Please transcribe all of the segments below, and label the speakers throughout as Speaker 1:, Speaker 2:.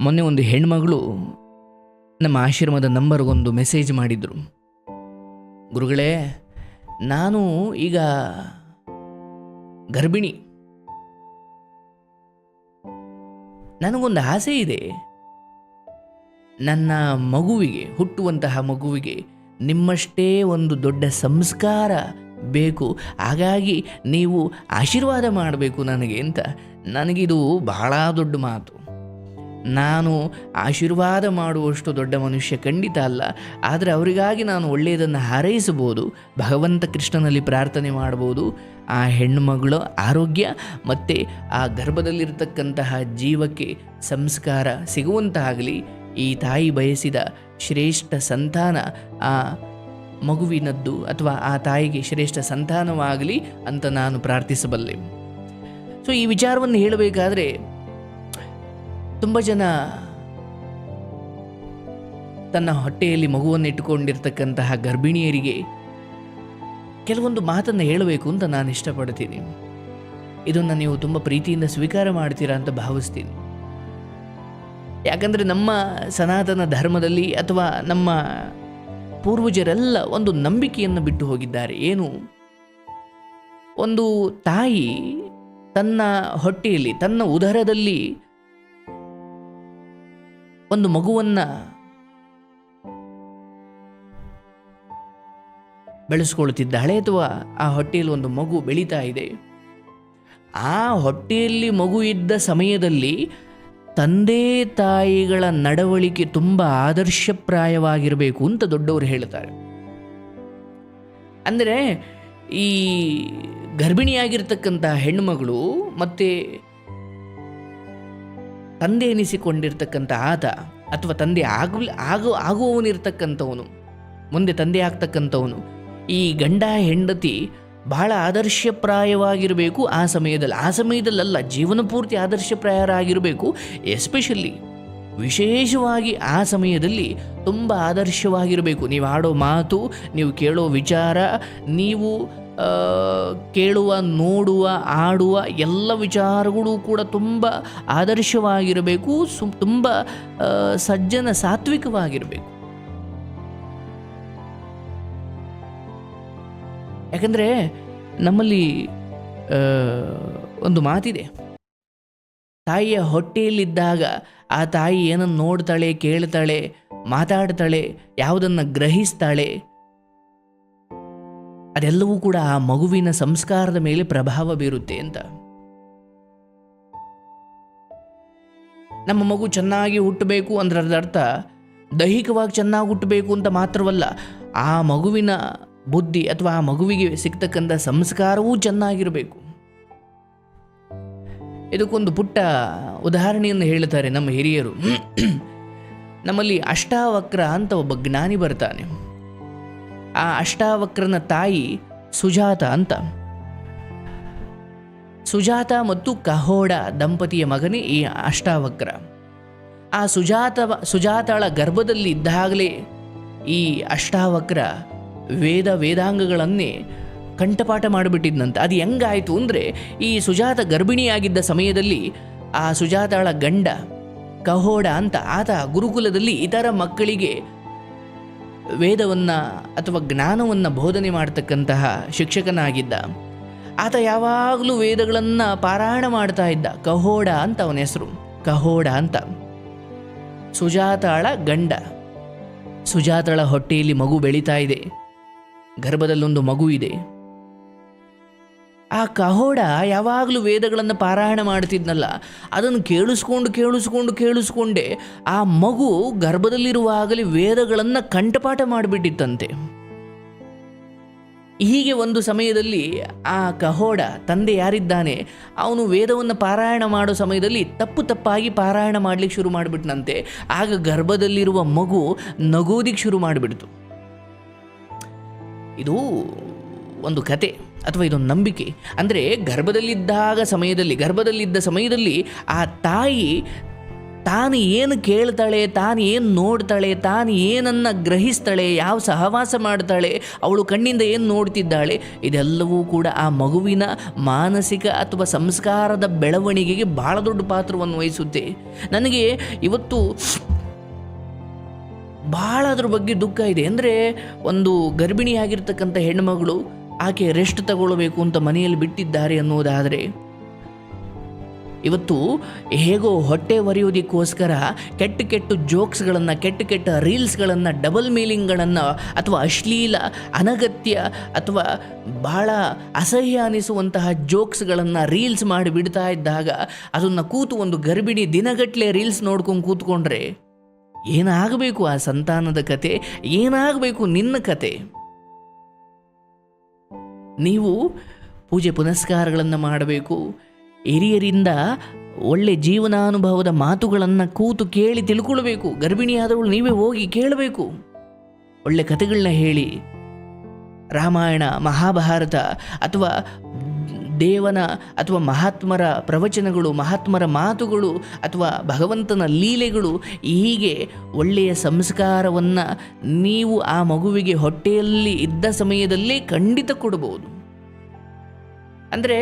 Speaker 1: ಮೊನ್ನೆ ಒಂದು ಹೆಣ್ಮಗಳು ನಮ್ಮ ಆಶ್ರಮದ ನಂಬರ್ಗೊಂದು ಮೆಸೇಜ್ ಮಾಡಿದರು. ಗುರುಗಳೇ, ನಾನು ಈಗ ಗರ್ಭಿಣಿ. ನನಗೊಂದು ಆಸೆ ಇದೆ. ನನ್ನ ಮಗುವಿಗೆ, ಹುಟ್ಟುವಂತಹ ಮಗುವಿಗೆ ನಿಮ್ಮಷ್ಟೇ ಒಂದು ದೊಡ್ಡ ಸಂಸ್ಕಾರ ಬೇಕು. ಹಾಗಾಗಿ ನೀವು ಆಶೀರ್ವಾದ ಮಾಡಬೇಕು ನನಗೆ ಅಂತ. ನನಗಿದು ಬಹಳ ದೊಡ್ಡ ಮಾತು. ನಾನು ಆಶೀರ್ವಾದ ಮಾಡುವಷ್ಟು ದೊಡ್ಡ ಮನುಷ್ಯ ಖಂಡಿತ ಅಲ್ಲ. ಆದರೆ ಅವರಿಗಾಗಿ ನಾನು ಒಳ್ಳೆಯದನ್ನು ಹಾರೈಸಬಹುದು, ಭಗವಂತ ಕೃಷ್ಣನಲ್ಲಿ ಪ್ರಾರ್ಥನೆ ಮಾಡ್ಬೋದು ಆ ಹೆಣ್ಣುಮಗಳ ಆರೋಗ್ಯ ಮತ್ತು ಆ ಗರ್ಭದಲ್ಲಿರ್ತಕ್ಕಂತಹ ಜೀವಕ್ಕೆ ಸಂಸ್ಕಾರ ಸಿಗುವಂತಾಗಲಿ. ಈ ತಾಯಿ ಬಯಸಿದ ಶ್ರೇಷ್ಠ ಸಂತಾನ ಆ ಮಗುವಿನದ್ದು ಅಥವಾ ಆ ತಾಯಿಗೆ ಶ್ರೇಷ್ಠ ಸಂತಾನವಾಗಲಿ ಅಂತ ನಾನು ಪ್ರಾರ್ಥಿಸಬಲ್ಲೆ. ಸೊ ಈ ವಿಚಾರವನ್ನು ಹೇಳಬೇಕಾದ್ರೆ ತುಂಬ ಜನ ತನ್ನ ಹೊಟ್ಟೆಯಲ್ಲಿ ಮಗುವನ್ನು ಇಟ್ಟುಕೊಂಡಿರ್ತಕ್ಕಂತಹ ಗರ್ಭಿಣಿಯರಿಗೆ ಕೆಲವೊಂದು ಮಾತನ್ನು ಹೇಳಬೇಕು ಅಂತ ನಾನು ಇಷ್ಟಪಡ್ತೀನಿ. ಇದನ್ನು ನೀವು ತುಂಬ ಪ್ರೀತಿಯಿಂದ ಸ್ವೀಕಾರ ಮಾಡ್ತೀರಾ ಅಂತ ಭಾವಿಸ್ತೀನಿ. ಯಾಕಂದರೆ ನಮ್ಮ ಸನಾತನ ಧರ್ಮದಲ್ಲಿ ಅಥವಾ ನಮ್ಮ ಪೂರ್ವಜರೆಲ್ಲ ಒಂದು ನಂಬಿಕೆಯನ್ನು ಬಿಟ್ಟು ಹೋಗಿದ್ದಾರೆ. ಏನು? ಒಂದು ತಾಯಿ ತನ್ನ ಹೊಟ್ಟೆಯಲ್ಲಿ, ತನ್ನ ಉದರದಲ್ಲಿ ಒಂದು ಮಗುವನ್ನು ಬೆಳೆಸ್ಕೊಳ್ತಿದ್ದಾಳೆ ಅಥವಾ ಆ ಹೊಟ್ಟೆಯಲ್ಲಿ ಒಂದು ಮಗು ಬೆಳೀತಾ ಇದೆ? ಆ ಹೊಟ್ಟೆಯಲ್ಲಿ ಮಗು ಇದ್ದ ಸಮಯದಲ್ಲಿ ತಂದೆ ತಾಯಿಗಳ ನಡವಳಿಕೆ ತುಂಬ ಆದರ್ಶಪ್ರಾಯವಾಗಿರಬೇಕು ಅಂತ ದೊಡ್ಡವರು ಹೇಳ್ತಾರೆ ಅಂದರೆ ಈ ಗರ್ಭಿಣಿಯಾಗಿರ್ತಕ್ಕಂಥ ಹೆಣ್ಣುಮಗಳು ಮತ್ತು ತಂದೆ ಎನಿಸಿಕೊಂಡಿರ್ತಕ್ಕಂಥ ಆತ ಅಥವಾ ತಂದೆ ಆಗಲಿ ಆಗು, ಆಗುವವನಿರ್ತಕ್ಕಂಥವನು, ಮುಂದೆ ತಂದೆ ಆಗ್ತಕ್ಕಂಥವನು, ಈ ಗಂಡ ಹೆಂಡತಿ ಬಹಳ ಆದರ್ಶಪ್ರಾಯವಾಗಿರಬೇಕು ಆ ಸಮಯದಲ್ಲಿ. ಆ ಸಮಯದಲ್ಲಲ್ಲ, ಜೀವನ ಪೂರ್ತಿ ಆದರ್ಶಪ್ರಾಯರಾಗಿರಬೇಕು. ಎಸ್ಪೆಷಲಿ ವಿಶೇಷವಾಗಿ ಆ ಸಮಯದಲ್ಲಿ ತುಂಬ ಆದರ್ಶವಾಗಿರಬೇಕು. ನೀವು ಆಡೋ ಮಾತು, ನೀವು ಕೇಳೋ ವಿಚಾರ, ನೀವು ಕೇಳುವ, ನೋಡುವ, ಆಡುವ ಎಲ್ಲ ವಿಚಾರಗಳು ಕೂಡ ತುಂಬ ಆದರ್ಶವಾಗಿರಬೇಕು ಸು ತುಂಬ ಸಜ್ಜನ ಸಾತ್ವಿಕವಾಗಿರಬೇಕು. ಯಾಕಂದರೆ ನಮ್ಮಲ್ಲಿ ಒಂದು ಮಾತಿದೆ. ತಾಯಿಯ ಹೊಟ್ಟೆಯಲ್ಲಿದ್ದಾಗ ಆ ತಾಯಿ ಏನನ್ನು ನೋಡ್ತಾಳೆ, ಕೇಳ್ತಾಳೆ, ಮಾತಾಡ್ತಾಳೆ, ಯಾವುದನ್ನು ಗ್ರಹಿಸ್ತಾಳೆ ಅದೆಲ್ಲವೂ ಕೂಡ ಆ ಮಗುವಿನ ಸಂಸ್ಕಾರದ ಮೇಲೆ ಪ್ರಭಾವ ಬೀರುತ್ತೆ ಅಂತ. ನಮ್ಮ ಮಗು ಚೆನ್ನಾಗಿ ಹುಟ್ಟಬೇಕು ಅಂದ್ರೆ ಅದರ ಅರ್ಥ. ದೈಹಿಕವಾಗಿ ಚೆನ್ನಾಗಿ ಹುಟ್ಟಬೇಕು ಅಂತ ಮಾತ್ರವಲ್ಲ, ಆ ಮಗುವಿನ ಬುದ್ಧಿ ಅಥವಾ ಆ ಮಗುವಿಗೆ ಸಿಗ್ತಕ್ಕಂಥ ಸಂಸ್ಕಾರವೂ ಚೆನ್ನಾಗಿರಬೇಕು. ಇದಕ್ಕೊಂದು ಪುಟ್ಟ ಉದಾಹರಣೆಯನ್ನು ಹೇಳ್ತಾರೆ ನಮ್ಮ ಹಿರಿಯರು. ನಮ್ಮಲ್ಲಿ ಅಷ್ಟಾವಕ್ರ ಅಂತ ಒಬ್ಬ ಜ್ಞಾನಿ ಬರ್ತಾನೆ. ಆ ಅಷ್ಟಾವಕ್ರನ ತಾಯಿ ಸುಜಾತ ಅಂತ. ಸುಜಾತ ಮತ್ತು ಕಹೋಡ ದಂಪತಿಯ ಮಗನೇ ಈ ಅಷ್ಟಾವಕ್ರ. ಆ ಸುಜಾತ, ಸುಜಾತಳ ಗರ್ಭದಲ್ಲಿ ಇದ್ದಾಗಲೇ ಈ ಅಷ್ಟಾವಕ್ರ ವೇದ ವೇದಾಂಗಗಳನ್ನೇ ಕಂಠಪಾಠ ಮಾಡಿಬಿಟ್ಟಿದ್ದಂತೆ ಅದು ಹೆಂಗಾಯಿತು ಅಂದರೆ ಈ ಸುಜಾತ ಗರ್ಭಿಣಿಯಾಗಿದ್ದ ಸಮಯದಲ್ಲಿ ಆ ಸುಜಾತಳ ಗಂಡ ಕಹೋಡ ಅಂತ ಆತ ಗುರುಕುಲದಲ್ಲಿ ಇತರ ಮಕ್ಕಳಿಗೆ ವೇದವನ್ನು ಅಥವಾ ಜ್ಞಾನವನ್ನು ಬೋಧನೆ ಮಾಡ್ತಕ್ಕಂತಹ ಶಿಕ್ಷಕನಾಗಿದ್ದ. ಆತ ಯಾವಾಗಲೂ ವೇದಗಳನ್ನು ಪಾರಾಯಣ ಮಾಡ್ತಾ ಇದ್ದ. ಕಹೋಡ ಅಂತ ಅವನ ಹೆಸರು. ಕಹೋಡ ಅಂತ. ಸುಜಾತಾಳ ಗಂಡ. ಸುಜಾತಳ ಹೊಟ್ಟೆಯಲ್ಲಿ ಮಗು ಬೆಳೀತಾ ಇದೆ. ಗರ್ಭದಲ್ಲೊಂದು ಮಗು ಇದೆ. ಆ ಕಹೋಡ ಯಾವಾಗಲೂ ವೇದಗಳನ್ನು ಪಾರಾಯಣ ಮಾಡ್ತಿದ್ನಲ್ಲ ಅದನ್ನು ಕೇಳಿಸ್ಕೊಂಡು ಕೇಳಿಸ್ಕೊಂಡು ಕೇಳಿಸ್ಕೊಂಡೆ ಆ ಮಗು ಗರ್ಭದಲ್ಲಿರುವಾಗಲೇ ವೇದಗಳನ್ನು ಕಂಠಪಾಠ ಮಾಡಿಬಿಟ್ಟಿತ್ತಂತೆ. ಹೀಗೆ ಒಂದು ಸಮಯದಲ್ಲಿ ಆ ಕಹೋಡ ತಂದೆ ಯಾರಿದ್ದಾನೆ, ಅವನು ವೇದವನ್ನು ಪಾರಾಯಣ ಮಾಡೋ ಸಮಯದಲ್ಲಿ ತಪ್ಪು ತಪ್ಪಾಗಿ ಪಾರಾಯಣ ಮಾಡ್ಲಿಕ್ಕೆ ಶುರು ಮಾಡಿಬಿಟ್ನಂತೆ. ಆಗ ಗರ್ಭದಲ್ಲಿರುವ ಮಗು ನಗೋದಿಕ್ಕೆ ಶುರು ಮಾಡಿಬಿಡ್ತು. ಇದು ಒಂದು ಕತೆ ಅಥವಾ ಇದೊಂದು ನಂಬಿಕೆ. ಅಂದರೆ ಗರ್ಭದಲ್ಲಿದ್ದಾಗ ಸಮಯದಲ್ಲಿ, ಗರ್ಭದಲ್ಲಿದ್ದ ಸಮಯದಲ್ಲಿ ಆ ತಾಯಿ ತಾನು ಏನು ಕೇಳ್ತಾಳೆ, ತಾನು ಏನು ನೋಡ್ತಾಳೆ, ತಾನು ಏನನ್ನು ಗ್ರಹಿಸ್ತಾಳೆ, ಯಾವ ಸಹವಾಸ ಮಾಡ್ತಾಳೆ, ಅವಳು ಕಣ್ಣಿಂದ ಏನು ನೋಡ್ತಿದ್ದಾಳೆ, ಇದೆಲ್ಲವೂ ಕೂಡ ಆ ಮಗುವಿನ ಮಾನಸಿಕ ಅಥವಾ ಸಂಸ್ಕಾರದ ಬೆಳವಣಿಗೆಗೆ ಭಾಳ ದೊಡ್ಡ ಪಾತ್ರವನ್ನು ವಹಿಸುತ್ತೆ. ನನಗೆ ಇವತ್ತು ಭಾಳ ಅದ್ರ ಬಗ್ಗೆ ದುಃಖ ಇದೆ. ಅಂದರೆ ಒಂದು ಗರ್ಭಿಣಿಯಾಗಿರ್ತಕ್ಕಂಥ ಹೆಣ್ಮಗಳು ಆಕೆ ರೆಸ್ಟ್ ತಗೊಳ್ಬೇಕು ಅಂತ ಮನೆಯಲ್ಲಿ ಬಿಟ್ಟಿದ್ದಾರೆ ಅನ್ನೋದಾದರೆ, ಇವತ್ತು ಹೇಗೋ ಹೊಟ್ಟೆ ಒರೆಯೋದಕ್ಕೋಸ್ಕರ ಕೆಟ್ಟ ಕೆಟ್ಟ ಜೋಕ್ಸ್ಗಳನ್ನು, ಕೆಟ್ಟ ಕೆಟ್ಟ ರೀಲ್ಸ್ಗಳನ್ನು, ಡಬಲ್ ಮೀಲಿಂಗ್ಗಳನ್ನು ಅಥವಾ ಅಶ್ಲೀಲ, ಅನಗತ್ಯ ಅಥವಾ ಬಹಳ ಅಸಹ್ಯ ಅನಿಸುವಂತಹ ಜೋಕ್ಸ್ಗಳನ್ನು ರೀಲ್ಸ್ ಮಾಡಿ ಬಿಡ್ತಾ ಇದ್ದಾಗ ಅದನ್ನು ಕೂತು ಒಂದು ಗರ್ಭಿಣಿ ದಿನಗಟ್ಟಲೆ ರೀಲ್ಸ್ ನೋಡ್ಕೊಂಡು ಕೂತ್ಕೊಂಡ್ರೆ ಏನಾಗಬೇಕು ಆ ಸಂತಾನದ ಕತೆ? ಏನಾಗಬೇಕು ನಿನ್ನ ಕತೆ? ನೀವು ಪೂಜೆ ಪುನಸ್ಕಾರಗಳನ್ನು ಮಾಡಬೇಕು. ಹಿರಿಯರಿಂದ ಒಳ್ಳೆ ಜೀವನಾನುಭವದ ಮಾತುಗಳನ್ನು ಕೂತು ಕೇಳಿ ತಿಳ್ಕೊಳ್ಬೇಕು. ಗರ್ಭಿಣಿಯಾದವಳು ನೀವೇ ಹೋಗಿ ಕೇಳಬೇಕು. ಒಳ್ಳೆ ಕಥೆಗಳನ್ನ ಹೇಳಿ. ರಾಮಾಯಣ, ಮಹಾಭಾರತ ಅಥವಾ ದೇವನ ಅಥವಾ ಮಹಾತ್ಮರ ಪ್ರವಚನಗಳು, ಮಹಾತ್ಮರ ಮಾತುಗಳು ಅಥವಾ ಭಗವಂತನ ಲೀಲೆಗಳು ಹೀಗೆ ಒಳ್ಳೆಯ ಸಂಸ್ಕಾರವನ್ನು ನೀವು ಆ ಮಗುವಿಗೆ ಹೊಟ್ಟೆಯಲ್ಲಿ ಇದ್ದ ಸಮಯದಲ್ಲೇ ಖಂಡಿತ ಕೊಡಬಹುದು ಅಂದರೆ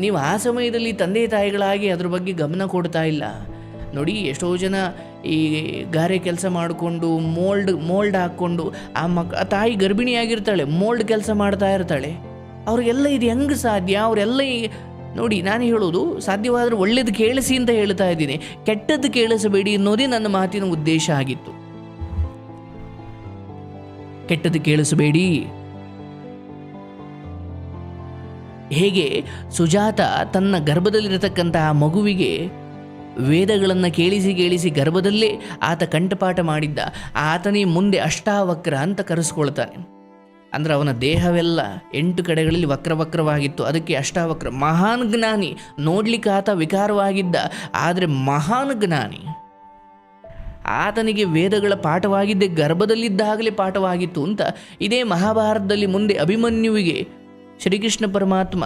Speaker 1: ನೀವು ಆ ಸಮಯದಲ್ಲಿ ತಂದೆ ತಾಯಿಗಳಾಗಿ ಅದ್ರ ಬಗ್ಗೆ ಗಮನ ಕೊಡ್ತಾ ಇಲ್ಲ. ನೋಡಿ ಎಷ್ಟೋ ಜನ ಈ ಗಾರೆ ಕೆಲಸ ಮಾಡಿಕೊಂಡು, ಮೋಲ್ಡ್ ಮೋಲ್ಡ್ ಹಾಕ್ಕೊಂಡು ಆ ಮಕ್, ಆ ತಾಯಿ ಗರ್ಭಿಣಿಯಾಗಿರ್ತಾಳೆ, ಮೋಲ್ಡ್ ಕೆಲಸ ಮಾಡ್ತಾ ಇರ್ತಾಳೆ. ಅವ್ರಿಗೆಲ್ಲ ಇದು ಹೆಂಗೆ ಸಾಧ್ಯ? ಅವರೆಲ್ಲ ನೋಡಿ, ನಾನು ಹೇಳೋದು ಸಾಧ್ಯವಾದರೆ ಒಳ್ಳೇದು ಕೇಳಿಸಿ ಅಂತ ಹೇಳ್ತಾ ಇದ್ದೀನಿ. ಕೆಟ್ಟದ್ದು ಕೇಳಿಸಬೇಡಿ ಅನ್ನೋದೇ ನನ್ನ ಮಾತಿನ ಉದ್ದೇಶ ಆಗಿತ್ತು. ಕೆಟ್ಟದ್ದು ಕೇಳಿಸಬೇಡಿ. ಹೇಗೆ? ಸುಜಾತ ತನ್ನ ಗರ್ಭದಲ್ಲಿರತಕ್ಕಂತಹ ಮಗುವಿಗೆ ವೇದಗಳನ್ನು ಕೇಳಿಸಿ ಕೇಳಿಸಿ ಗರ್ಭದಲ್ಲೇ ಆತ ಕಂಠಪಾಠ ಮಾಡಿದ್ದ. ಆತನೇ ಮುಂದೆ ಅಷ್ಟಾವಕ್ರ ಅಂತ ಕರೆಸ್ಕೊಳ್ತಾನೆ. ಅಂದ್ರೆ ಅವನ ದೇಹವೆಲ್ಲ ಎಂಟು ಕಡೆಗಳಲ್ಲಿ ವಕ್ರವಕ್ರವಾಗಿತ್ತು. ಅದಕ್ಕೆ ಅಷ್ಟಾವಕ್ರ ಮಹಾನ್ ಜ್ಞಾನಿ. ನೋಡ್ಲಿಕ್ಕೆ ಆತ ವಿಕಾರವಾಗಿದ್ದ ಆದರೆ ಮಹಾನ್ ಜ್ಞಾನಿ. ಆತನಿಗೆ ವೇದಗಳ ಪಾಠವಾಗಿದ್ದೇ ಗರ್ಭದಲ್ಲಿದ್ದಾಗಲೇ ಪಾಠವಾಗಿತ್ತು ಅಂತ ಇದೇ ಮಹಾಭಾರತದಲ್ಲಿ ಮುಂದೆ ಅಭಿಮನ್ಯುವಿಗೆ ಶ್ರೀಕೃಷ್ಣ ಪರಮಾತ್ಮ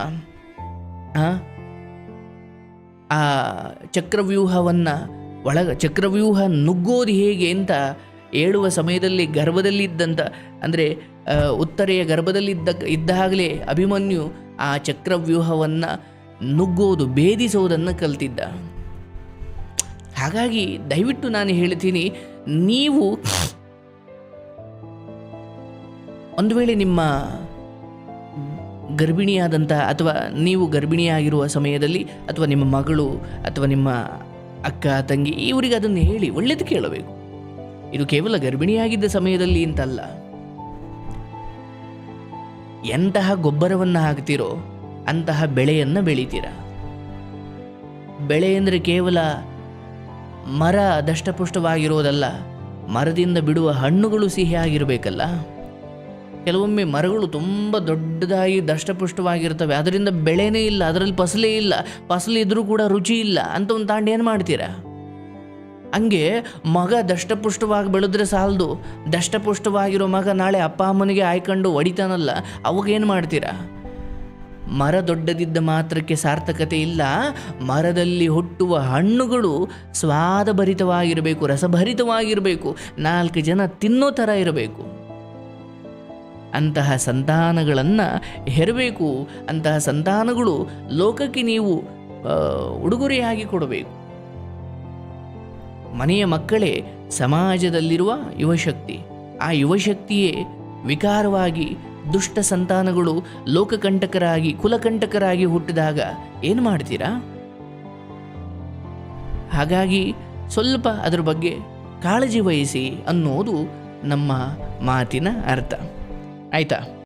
Speaker 1: ಆ, ಚಕ್ರವ್ಯೂಹವನ್ನು ಒಳಗ ಚಕ್ರವ್ಯೂಹ ನುಗ್ಗೋದು ಹೇಗೆ ಅಂತ ಹೇಳುವ ಸಮಯದಲ್ಲಿ ಗರ್ಭದಲ್ಲಿದ್ದಂಥ ಅಂದರೆ ಉತ್ತರೆಯ ಗರ್ಭದಲ್ಲಿದ್ದ ಇದ್ದಾಗಲೇ ಅಭಿಮನ್ಯು ಆ ಚಕ್ರವ್ಯೂಹವನ್ನು ನುಗ್ಗೋದು, ಭೇದಿಸೋದನ್ನು ಕಲ್ತಿದ್ದ. ಹಾಗಾಗಿ ದಯವಿಟ್ಟು ನಾನು ಹೇಳ್ತೀನಿ, ನೀವು ಒಂದು ವೇಳೆ ನಿಮ್ಮ ಗರ್ಭಿಣಿಯಾದಂಥ ಅಥವಾ ನೀವು ಗರ್ಭಿಣಿಯಾಗಿರುವ ಸಮಯದಲ್ಲಿ, ಅಥವಾ ನಿಮ್ಮ ಮಗಳು, ಅಥವಾ ನಿಮ್ಮ ಅಕ್ಕ, ತಂಗಿ, ಇವರಿಗೆ ಅದನ್ನು ಹೇಳಿ ಒಳ್ಳೇದು ಕೇಳಬೇಕು. ಇದು ಕೇವಲ ಗರ್ಭಿಣಿಯಾಗಿದ್ದ ಸಮಯದಲ್ಲಿ ಅಂತಲ್ಲ. ಎಂತಹ ಗೊಬ್ಬರವನ್ನು ಹಾಕ್ತಿರೋ ಅಂತಹ ಬೆಳೆಯನ್ನು ಬೆಳಿತೀರ. ಬೆಳೆ ಅಂದರೆ ಕೇವಲ ಮರ ದಷ್ಟಪುಷ್ಟವಾಗಿರೋದಲ್ಲ, ಮರದಿಂದ ಬಿಡುವ ಹಣ್ಣುಗಳು ಸಿಹಿಯಾಗಿರಬೇಕಲ್ಲ ಕೆಲವೊಮ್ಮೆ ಮರಗಳು ತುಂಬ ದೊಡ್ಡದಾಗಿ ದಷ್ಟಪುಷ್ಟವಾಗಿರ್ತವೆ, ಅದರಿಂದ ಬೆಳೆನೇ ಇಲ್ಲ, ಅದರಲ್ಲಿ ಫಸಲೇ ಇಲ್ಲ, ಫಸಲಿದ್ರೂ ಕೂಡ ರುಚಿ ಇಲ್ಲ ಅಂತ ಒಂದು ತಾಂಡು ಏನು ಮಾಡ್ತೀರಾ? ಹಂಗೆ ಮಗ ದಷ್ಟಪುಷ್ಟವಾಗಿ ಬೆಳೆದ್ರೆ ಸಾಲದು. ದಷ್ಟಪುಷ್ಟವಾಗಿರೋ ಮಗ ನಾಳೆ ಅಪ್ಪ ಅಮ್ಮನಿಗೆ ಆಯ್ಕೊಂಡು ಹೊಡಿತಾನಲ್ಲ ಅವಾಗೇನು ಮಾಡ್ತೀರಾ? ಮರ ದೊಡ್ಡದಿದ್ದ ಮಾತ್ರಕ್ಕೆ ಸಾರ್ಥಕತೆ ಇಲ್ಲ, ಮರದಲ್ಲಿ ಹುಟ್ಟುವ ಹಣ್ಣುಗಳು ಸ್ವಾದಭರಿತವಾಗಿರಬೇಕು, ರಸಭರಿತವಾಗಿರಬೇಕು, ನಾಲ್ಕು ಜನ ತಿನ್ನೋ ಥರ ಇರಬೇಕು. ಅಂತಹ ಸಂತಾನಗಳನ್ನು ಹೆರಬೇಕು, ಅಂತಹ ಸಂತಾನಗಳು ಲೋಕಕ್ಕೆ ನೀವು ಉಡುಗೊರೆಯಾಗಿ ಕೊಡಬೇಕು. ಮನೆಯ ಮಕ್ಕಳೇ ಸಮಾಜದಲ್ಲಿರುವ ಯುವಶಕ್ತಿ. ಆ ಯುವಶಕ್ತಿಯೇ ವಿಕಾರವಾಗಿ ದುಷ್ಟ ಸಂತಾನಗಳು ಲೋಕಕಂಟಕರಾಗಿ, ಕುಲಕಂಟಕರಾಗಿ ಹುಟ್ಟಿದಾಗ ಏನು ಮಾಡ್ತೀರಾ? ಹಾಗಾಗಿ ಸ್ವಲ್ಪ ಅದರ ಬಗ್ಗೆ ಕಾಳಜಿ ವಹಿಸಿ ಅನ್ನೋದು ನಮ್ಮ ಮಾತಿನ ಅರ್ಥ. ಆಯ್ತಾ?